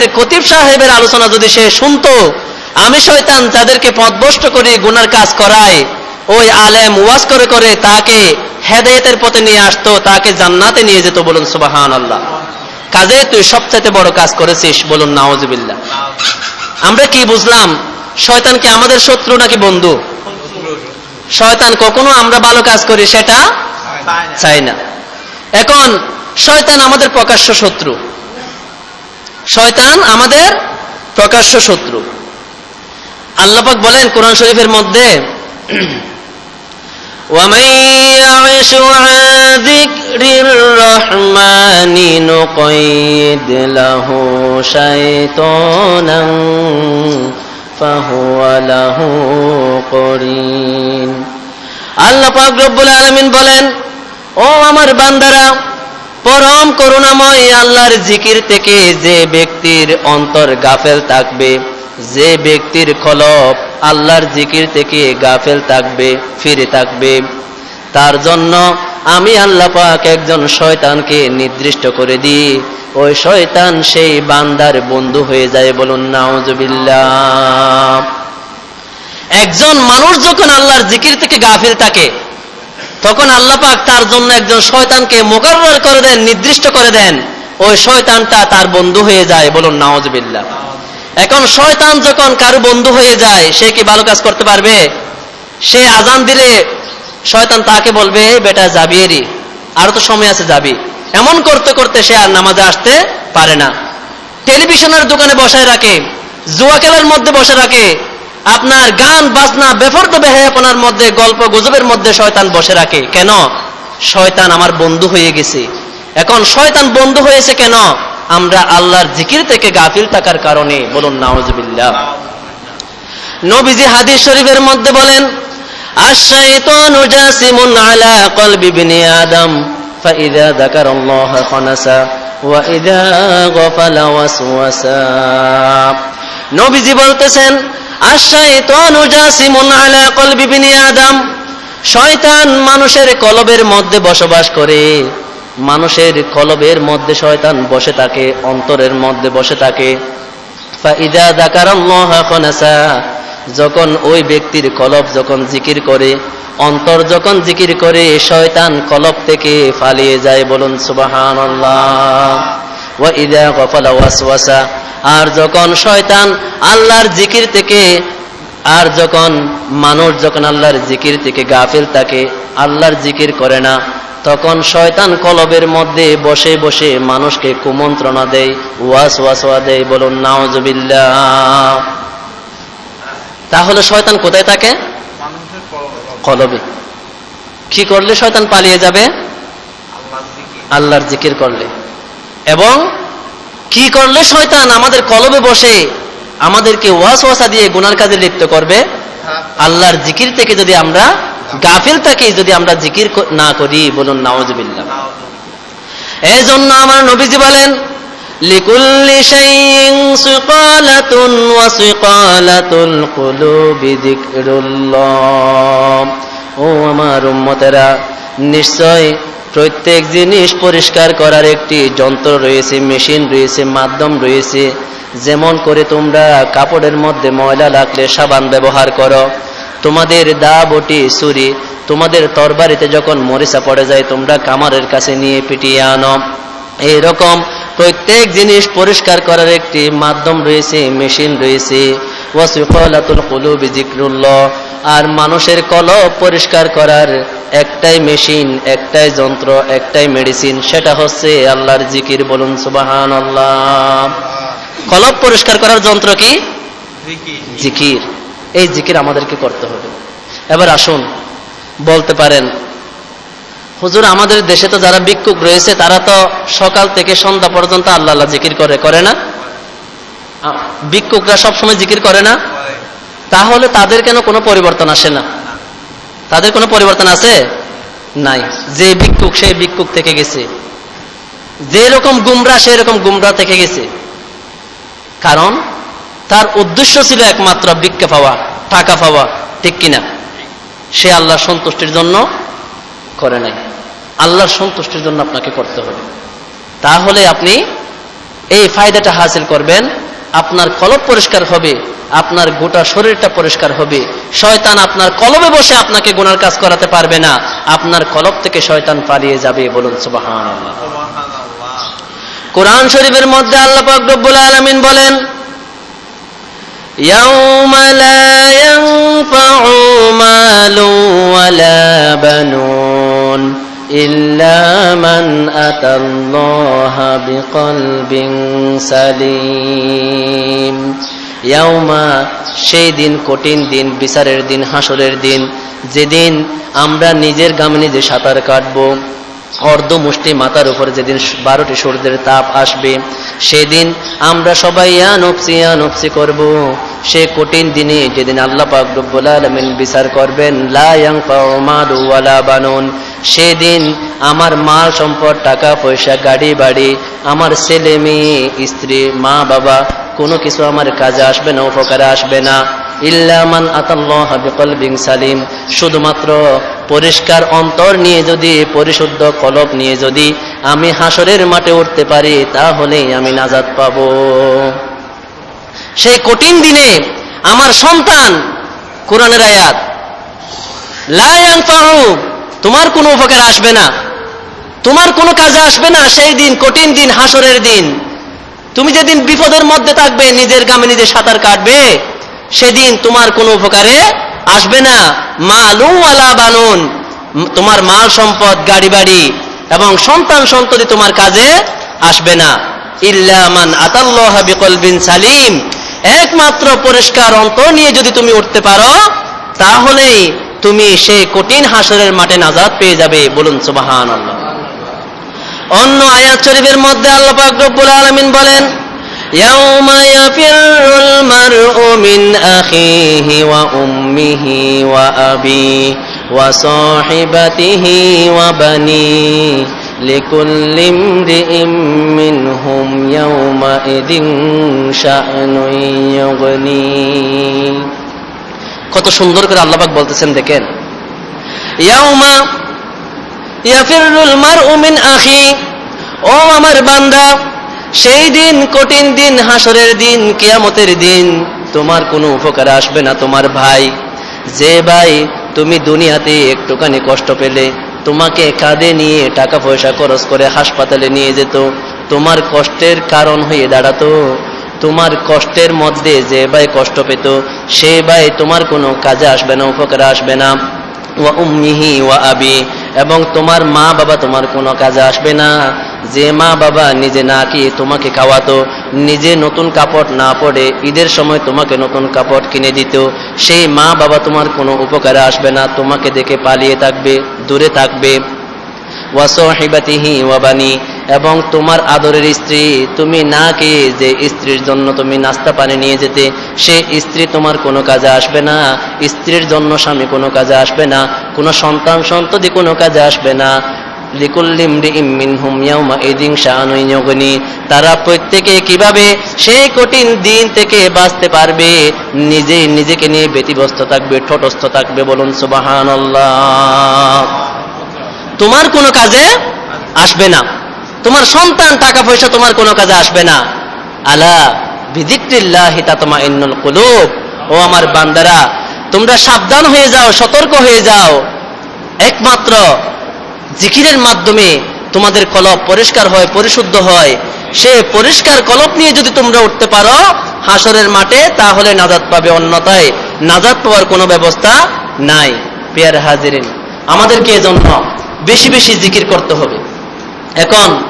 সাহেবের কতিব সাহেবের আলোচনা যদি সে শুনতো আমি শয়তান যাদেরকে পথভ্রষ্ট করে গুনার কাজ করায় ওই আলেম ওয়াজ করে করে তাকে হেদায়েতের পথে নিয়ে আসতো তাকে জান্নাতে নিয়ে যেত বলুন সুবাহান আল্লাহ কাজে তুই সবচাইতে বড় কাজ করেছিস বলুন নাওজবিল্লা আমরা কি বুঝলাম শয়তান কি আমাদের শত্রু নাকি বন্ধু? শয়তান কখনো আমরা ভালো কাজ করি সেটা চাই না। এখন শয়তান আমাদের প্রকাশ্য শত্রু। শয়তান আমাদের প্রকাশ্য শত্রু আল্লাপাক বলেন কোরআন শরীফের মধ্যে ومن يعش عن ذكر الرحمن نقيد له شيطانا فهو له قرين আল্লাহ পাক রব্বুল আলামিন বলেন ও আমার বান্দারা পরম করুণাময় আল্লাহর জিকির থেকে যে ব্যক্তির অন্তর গাফেল থাকবে, যে ব্যক্তির খলপ আল্লাহর জিকির থেকে গাফেল থাকবে, ফিরে থাকবে। তার জন্য আমি আল্লাহ পাক একজন শয়তানকে নির্দিষ্ট করে দিই। ওই শয়তান সেই বান্দার বন্ধু হয়ে যায় বলুন, নাউজুবিল্লাহ। একজন মানুষ যখন আল্লাহর জিকির থেকে গাফিল থাকে তখন আল্লাহ পাক তার জন্য একজন শয়তানকে মোকারর করে দেন, নির্দিষ্ট করে দেন। ওই শয়তানটা তার বন্ধু হয়ে যায় বলুন নাওজবিল্লা এখন শয়তান যখন কারও বন্ধু হয়ে যায়, সে কি ভালো কাজ করতে পারবে? সে আজান দিলে শয়তান তাকে বলবে বেটা, যাবি এরি। আরও তো সময় আছে, যাবি। এমন করতে করতে সে আর নামাজে আসতে পারে না। টেলিভিশনের দোকানে বসায় রাখে, জুয়া খেলার মধ্যে বসে রাখে আপনার গান বাজনা বেফর্দ বেহায়াপনার মধ্যে গল্প গুজবের মধ্যে শয়তান বসে রাখে কেন শয়তান আমার বন্ধু হয়ে গেছে এখন শয়তান বন্ধু হয়েছে কেন আমরা আল্লাহর জিকির থেকে গাফিল থাকার কারণে বলুন নাওজবিল্লাহ নবীজি হাদিস শরীফের মধ্যে বলেন الشيطان جاسم على قلب ابن آدم فإذا ذكر الله خنس وإذا غفل وسوسا নবীজি বলতেছেন শয়তান মানুষের কলবের মধ্যে বসবাস করে। মানুষের কলবের মধ্যে শয়তান বসে থাকে, অন্তরের মধ্যে বসে থাকে। যখন ওই ব্যক্তির কলব যখন জিকির করে, অন্তর যখন জিকির করে, শয়তান কলব থেকে ফালিয়ে যায় বলুন সুবহানাল্লাহ। ওয়া ইদা গফালা ওয়াসওয়াসা। আর যখন শয়তান আল্লাহর জিকির থেকে আর যখন মানুষ যখন আল্লাহর জিকির থেকে গাফিল থাকে আল্লাহর জিকির করে না তখন শয়তান কলবের মধ্যে বসে বসে মানুষকে কুমন্ত্রণা দেয় ওয়াস ওয়াসওয়া দেয় বলুন নাওজবিল্লাহ তাহলে শয়তান কোথায় থাকে? কলবে। কি করলে শয়তান পালিয়ে যাবে? আল্লাহর জিকির করলে। এবং কি করলে শয়তান আমাদের কলবে বসে আমাদেরকে ওয়াস ওয়াসা দিয়ে গুনার কাজে লিপ্ত করবে? আল্লাহর জিকির থেকে যদি আমরা গাফিল থাকি, যদি আমরা জিকির না করি, বলুন নাওজবিল্লাহ এই জন্য আমার নবীজি বলেন, লিকুল্লি শাইইন সুকালাতুন ওয়া সুকালাতুল কুলুবি যিকরুল্লাহ। ও আমার উম্মতেরা, নিশ্চয় প্রত্যেক জিনিস পরিষ্কার করার একটি যন্ত্র রয়েছে, মেশিন রয়েছে, মাধ্যম রয়েছে। যেমন করে তোমরা কাপড়ের মধ্যে ময়লা লাগলে সাবান ব্যবহার করো। তোমাদের দা বটি ছুরি, তোমাদের তরবারিতে যখন মরিচা পড়ে যায়, তোমরা কামারের কাছে নিয়ে পিটিয়ে আনো। এইরকম প্রত্যেক জিনিস পরিষ্কার করার একটি মাধ্যম রয়েছে, মেশিন রয়েছে। ওয়াসিফালাতুল কুলুবি যিকরুল্লাহ। আর মানুষের কলব পরিষ্কার করার একটাই মেশিন একটাই যন্ত্র একটাই মেডিসিন সেটা হচ্ছে আল্লাহর জিকির। বলুন সুবাহান আল্লাহ কলব পরিষ্কার করার যন্ত্র কি? জিকির। এই জিকির আমাদেরকে করতে হবে। এবার আসুন বলতে পারেন হুজুর আমাদের দেশে তো যারা ভিক্ষুক রয়েছে তারা তো সকাল থেকে সন্ধ্যা পর্যন্ত আল্লাহ আল্লাহ জিকির করে করে না? ভিক্ষুকরা সবসময় জিকির করে না? তাহলে তাদের কেন কোনো পরিবর্তন আসে না? তাদের কোনো পরিবর্তন আছে? নাই। যে ভিক্ষুক, সেই ভিক্ষুক থেকে গেছে। যে রকম গুমরা সেই রকম গুমরা থেকে গেছে। কারণ তার উদ্দেশ্য ছিল একমাত্র ভিক্ষা পাওয়া, টাকা পাওয়া, ঠিক কিনা? সে আল্লাহর সন্তুষ্টির জন্য করে নাই। আল্লাহর সন্তুষ্টির জন্য আপনাকে করতে হবে। তাহলে আপনি এই ফায়দাটা হাসিল করবেন আপনার কলব পরিষ্কার হবে আপনার গোটা শরীরটা পরিষ্কার হবে শয়তান আপনার কলবে বসে আপনাকে গুনার কাজ করাতে পারবে না আপনার কলব থেকে শয়তান পালিয়ে যাবে বলুন সুবাহান কোরআন শরীফের মধ্যে আল্লাহ পাক রব্বুল আলামিন বলেন يوم لا ينفع مال ولا بنون إلا من أتى الله بقلب سليم يوم সেই দিন কঠিন দিন বিচারের দিন হাসরের দিন যেদিন আমরা নিজের গামে নিজে সাঁতার কাটবো অর্ধ মুষ্টি মাথার উপর যেদিন বারোটি সূর্যের তাপ আসবে সেদিন আমরা সবাই ইয়া নফসি ইয়া নফসি করব সে কঠিন দিনে যেদিন আল্লাহ পাক আলামিন বিচার করবেন ওয়ালা বানুন। সেদিন আমার মাল সম্পদ, টাকা পয়সা, গাড়ি বাড়ি, আমার ছেলে মেয়ে, স্ত্রী, মা বাবা, কোনো কিছু আমার কাজে আসবে না, উপকারে আসবে না। ইল্লামান আতাল্লাহ বিকলবিং সালিম। শুধুমাত্র পরিষ্কার অন্তর নিয়ে যদি, পরিশুদ্ধ কলব নিয়ে যদি আমি হাসরের মাঠে উঠতে পারি, তাহলেই আমি নাজাদ পাব। সেই কঠিন দিনে আমার সন্তান কোরআনের আয়াত, লা ইয়ানফাউ তোমার কোনো উপকার আসবে না। তোমার কোনো কাজে আসবে না সেই দিন, কঠিন দিন, হাসরের দিন। তুমি যেদিন বিপদের মধ্যে থাকবে, নিজের গ্রামে নিজে সাঁতার কাটবে, সেদিন তোমার কোনো উপকারে আসবে না। মালু আলা বানুন, তোমার মাল সম্পদ, গাড়ি বাড়ি এবং সন্তান সন্ততি তোমার কাজে আসবে না। ইল্লামান আতাল্লাহ বিকলবিন সালিম। একমাত্র পরিষ্কার অন্তর নিয়ে যদি তুমি উঠতে পারো তাহলেই তুমি সেই কঠিন হাসরের মাঠে নাজাদ পেয়ে যাবে বলুন সুবাহান আল্লাহ অন্য আয়াত শরীফের মধ্যে আল্লাহ পাক রব্বুল আলামিন বলেন يوم يفر المرء من أخيه وأمه وأبيه وصاحبته وبنيه لكل امرئ منهم يومئذ شأن يغنيه কত সুন্দর করে আল্লাহ পাক বলতেছেন দেখেন ইয়াউমা ইয়াফিরুল মারউ মিন আখি ও আমার বান্দা সেই দিন কঠিন দিন হাসরের দিন কিয়ামতের দিন তোমার কোনো উপকার আসবে না তোমার ভাই যে ভাই তুমি দুনিয়াতে একটুখানি কষ্ট পেলে তোমাকে কাঁধে নিয়ে টাকা পয়সা খরচ করে হাসপাতালে নিয়ে যেত। তোমার কষ্টের কারণ হয়ে দাঁড়াতো। তোমার কষ্টের মধ্যে যে ভাই কষ্ট পেত, সে ভাই তোমার কোনো কাজে আসবে না, উপকারে আসবে না। ওয়া উম্মিহি ওয়া আবি, এবং তোমার মা বাবা তোমার কোনো কাজে আসবে না। যে মা বাবা নিজে না কি তোমাকে খাওয়াতো, নিজে নতুন কাপড় না পরে ঈদের সময় তোমাকে নতুন কাপড় কিনে দিত, সেই মা বাবা তোমার কোনো উপকারে আসবে না, তোমাকে দেখে পালিয়ে থাকবে, দূরে থাকবে। ওয়াসহিবাতিহি এবং তোমার আদরের স্ত্রী, তুমি না কে যে স্ত্রীর জন্য তুমি নাস্তা পানি নিয়ে যেতে, সে স্ত্রী তোমার কোনো কাজে আসবে না, স্ত্রীর জন্য স্বামী কোনো কাজে আসবে না, কোনো সন্তান সন্ততি কোনো কাজে আসবে না। তারা প্রত্যেকে কীভাবে সেই কঠিন দিন থেকে বাঁচতে পারবে? নিজে নিজেকে নিয়ে ব্যতিব্যস্ত থাকবে, ঠোটস্থ থাকবে, বলুন সুবাহান তোমার কোনো কাজে আসবে না। তোমার সন্তান টাকা পয়সা তোমার কোনো কাজে আসবে না। আলা বিদিক্রিল্লাহি তাতমা ইন্নুল কুলুব। ও আমার বান্দারা, তোমরা সাবধান হয়ে যাও, সতর্ক হয়ে যাও। একমাত্র জিকিরের মাধ্যমে তোমাদের কলব পরিষ্কার হয়, পরিশুদ্ধ হয়। সে পরিষ্কার কলব নিয়ে যদি তোমরা উঠতে পারো, হাসরের মাঠে, তাহলে নাজাদ পাবে অন্যতায় নাজাদ পাওয়ার কোনো ব্যবস্থা নাই পেয়ার হাজিরিন। আমাদেরকে এজন্য বেশি বেশি জিকির করতে হবে। এখন